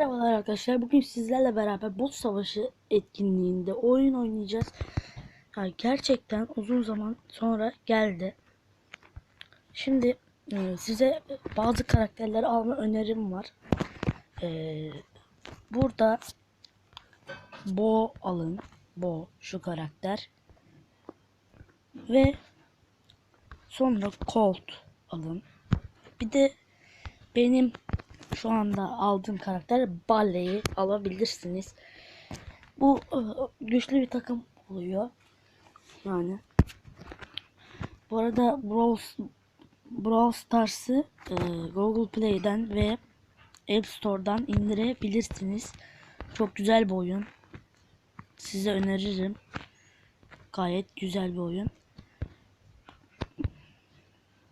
Merhabalar arkadaşlar. Bugün sizlerle beraber bot savaşı etkinliğinde oyun oynayacağız. Ya gerçekten uzun zaman sonra geldi. Şimdi e, size bazı karakterleri alma önerim var. E, burada Bo alın. Bo şu karakter. Ve sonra Colt alın. Bir de benim şu anda aldığım karakter Balle'yi alabilirsiniz. Bu e, güçlü bir takım oluyor. Yani. Bu arada Brawl, Brawl Stars'ı e, Google Play'den ve App Store'dan indirebilirsiniz. Çok güzel bir oyun. Size öneririm. Gayet güzel bir oyun.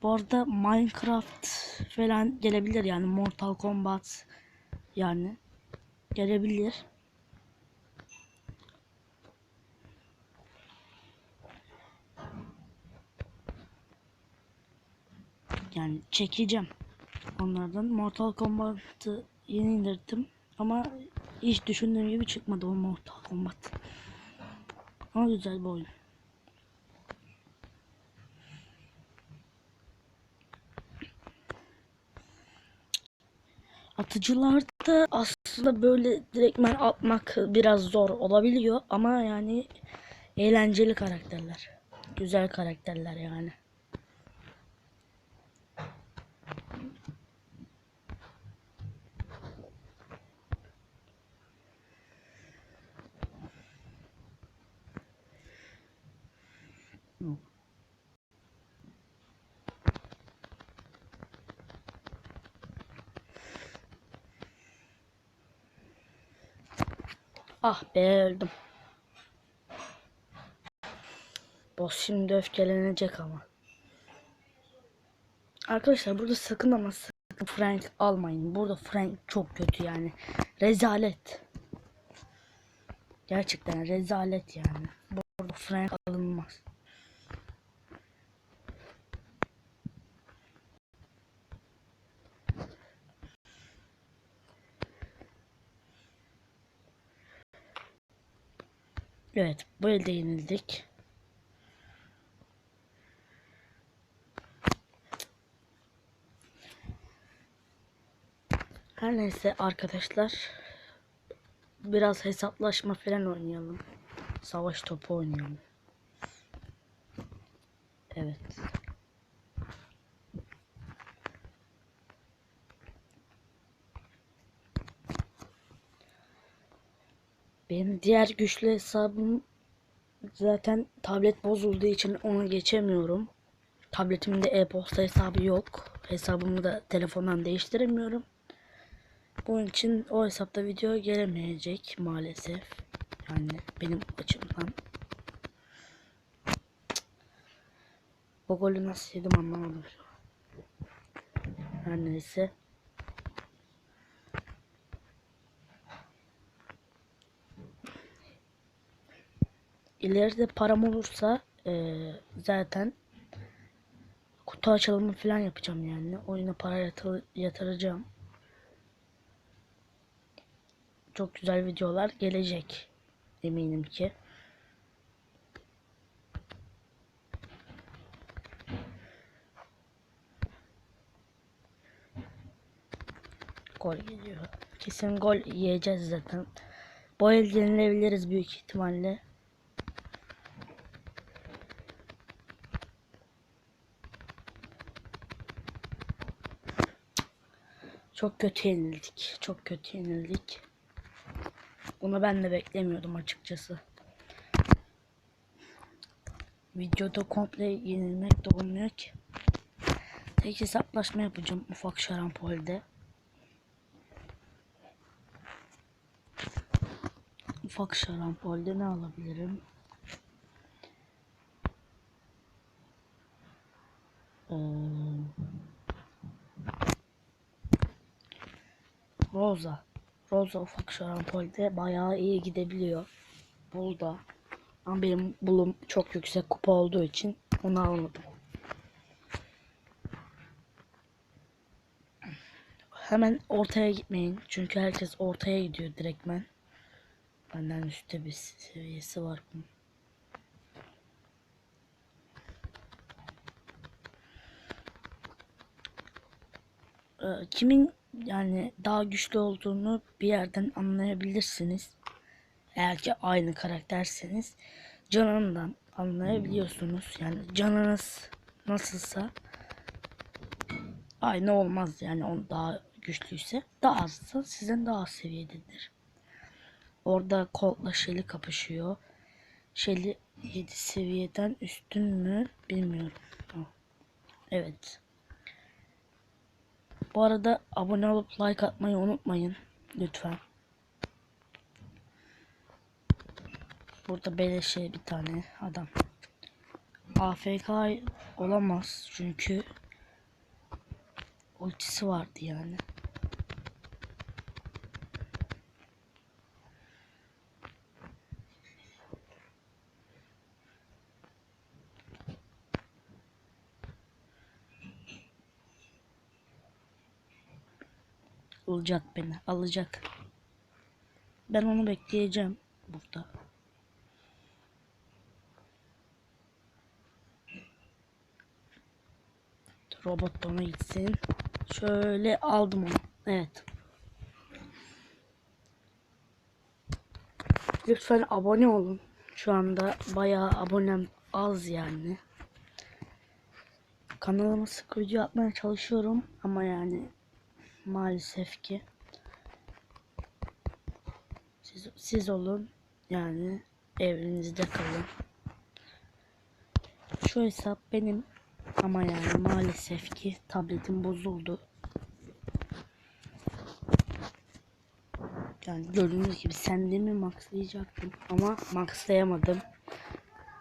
Bu arada Minecraft falan gelebilir yani Mortal Kombat yani gelebilir. Yani çekeceğim. Onlardan Mortal Kombat'ı yeni indirdim ama hiç düşündüğüm gibi çıkmadı o Mortal Kombat. Ama güzel bir oyun. Atıcılarda aslında böyle direktmen atmak biraz zor olabiliyor ama yani eğlenceli karakterler. Güzel karakterler yani. Ah be öldüm. Boss şimdi öfkelenecek ama. Arkadaşlar burada sakın ama sakın Frank almayın. Burada Frank çok kötü yani. Rezalet. Gerçekten rezalet yani. Burada Frank alınmaz. Evet, bu elde. Her neyse arkadaşlar. Biraz hesaplaşma falan oynayalım. Savaş topu oynayalım. Evet. Benim diğer güçlü hesabım zaten tablet bozulduğu için onu geçemiyorum. Tabletimde e-posta hesabı yok. Hesabımı da telefondan değiştiremiyorum. Bunun için o hesapta video gelemeyecek maalesef. Yani benim açımdan. Bu golü nasıl yedim anlamadım. Her neyse. İleride param olursa eee, zaten kutu açılımı falan yapacağım yani. Oyuna para yatır- yatıracağım. Çok güzel videolar gelecek. Eminim ki. Gol geliyor. Kesin gol yiyeceğiz zaten. Bu el yenilebiliriz büyük ihtimalle. Çok kötü yenildik. Çok kötü yenildik. Bunu ben de beklemiyordum açıkçası. Videoda komple yenilmek de olmuyor ki. Tek hesaplaşma yapacağım ufak şarampolde. Ufak şarampolde ne alabilirim? Ee, Rosa. Rosa ufak şarampolde bayağı iyi gidebiliyor. Bulda. Ama benim bulum çok yüksek kupa olduğu için onu almadım. hemen ortaya gitmeyin. Çünkü herkes ortaya gidiyor direktmen. Benden üstte bir seviyesi var bunun. Ee, kimin yani daha güçlü olduğunu bir yerden anlayabilirsiniz. Eğer ki aynı karakterseniz canından anlayabiliyorsunuz. Yani canınız nasılsa aynı olmaz yani on daha güçlüyse daha azsa sizden daha az seviyededir. Orada Colt'la Shelly kapışıyor. Shelly 7 seviyeden üstün mü bilmiyorum. Evet. Bu arada abone olup like atmayı unutmayın. Lütfen. Burada beleşe bir tane adam. AFK olamaz çünkü ultisi vardı yani. Alacak beni, alacak. Ben onu bekleyeceğim burada. Robot bana gitsin. Şöyle aldım onu. Evet. Lütfen abone olun. Şu anda bayağı abonem az yani. Kanalıma sık video atmaya çalışıyorum ama yani maalesef ki siz, siz olun yani evinizde kalın. Şu hesap benim ama yani maalesef ki tabletim bozuldu. Yani gördüğünüz gibi sendemi maxlayacaktım ama maxlayamadım.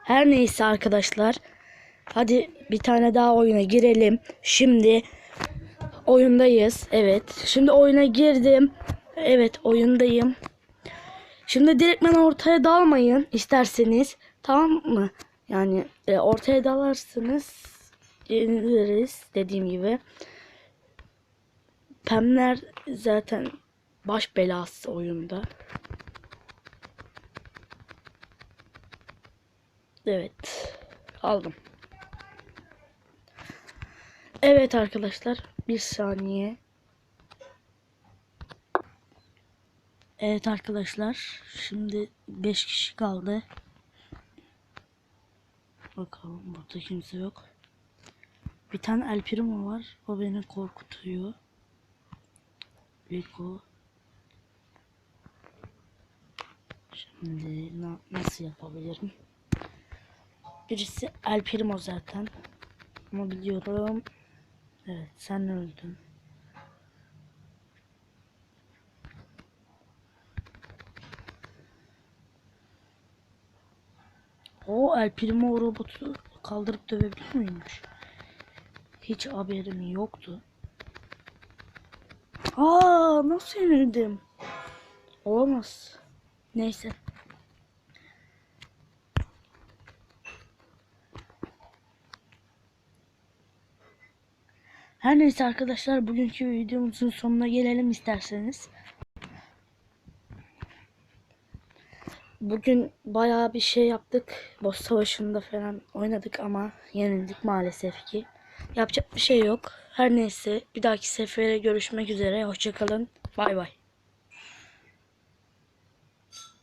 Her neyse arkadaşlar. Hadi bir tane daha oyuna girelim. Şimdi oyundayız. Evet. Şimdi oyuna girdim. Evet oyundayım. Şimdi direktmen ortaya dalmayın isterseniz. Tamam mı? Yani e, ortaya dalarsınız yeniliriz dediğim gibi. Pemler zaten baş belası oyunda. Evet. Aldım. Evet arkadaşlar. Bir saniye. Evet arkadaşlar. Şimdi 5 kişi kaldı. Bakalım burada kimse yok. Bir tane El Primo var. O beni korkutuyor. Rico. Şimdi na nasıl yapabilirim? Birisi El Primo zaten. Ama biliyorum. Evet sen öldün. O El Primo robotu kaldırıp dövebiliyor muymuş? Hiç haberim yoktu. Aa nasıl yenildim? Olamaz. Neyse. Her neyse arkadaşlar bugünkü videomuzun sonuna gelelim isterseniz. Bugün bayağı bir şey yaptık. Boss savaşında falan oynadık ama yenildik maalesef ki. Yapacak bir şey yok. Her neyse bir dahaki sefere görüşmek üzere. Hoşçakalın. Bay bay.